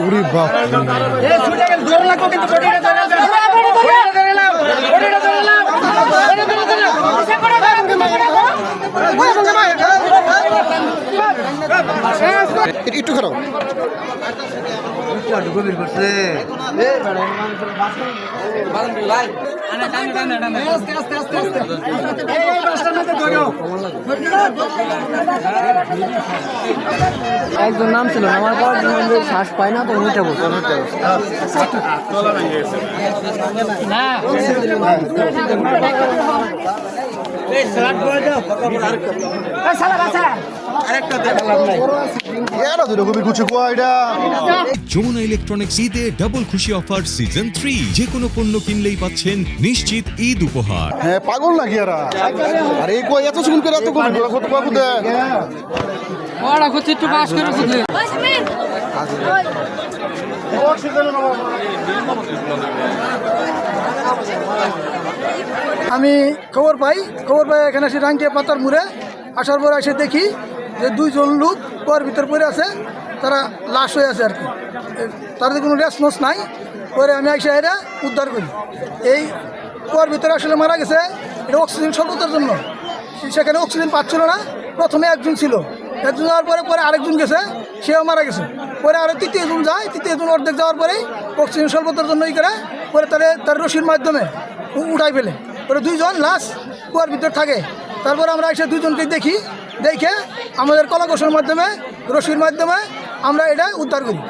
উরি বাপ একটু- একটু খারাপ গভীর করছে একজন নাম ছিল আমার পর শ্বাস পায় না তো উনিটা বসে এরা দুটো যমুনা ইলেকট্রনিক্স ঈদে ডাবল খুশি অফার সিজন থ্রি যে কোনো পণ্য কিনলেই পাচ্ছেন নিশ্চিত ঈদ উপহার। হ্যাঁ পাগল নাকি এরা? আর এই এত সুগুন করে এত কমে কত কুয়া কুদে আমি খবর পাই খবর পাই এখানে এসে রাঙ্কিয়া পাতার মুড়ে। আসার পর এসে দেখি যে দুইজন লোক কুয়ার ভিতর পড়ে আছে, তারা লাশ হয়ে আছে আর কি। তাদের কোনো রেসপন্স নাই। পরে আমি এসে এরা উদ্ধার করি। এই কুয়ার ভিতরে আসলে মারা গেছে, এটা অক্সিজেন স্বল্পতার জন্য। সেখানে অক্সিজেন পাচ্ছিল না, প্রথমে একজন ছিল। একজন যাওয়ার পরে পরে আরেকজন গেছে, সেও মারা গেছে। পরে আরও তৃতীয় জন যায়, তৃতীয় জন অর্ধেক যাওয়ার পরেই অক্সিজেন স্বল্পতার জন্য ই করে, পরে তারে তার রশির মাধ্যমে উঠাই ফেলে। পরে দুইজন লাশ কুয়ার ভিতর থাকে। তারপর আমরা এসে দুজনকে দেখি, দেখে আমাদের কলাকৌশলের মাধ্যমে, রশির মাধ্যমে আমরা এটা উদ্ধার করি।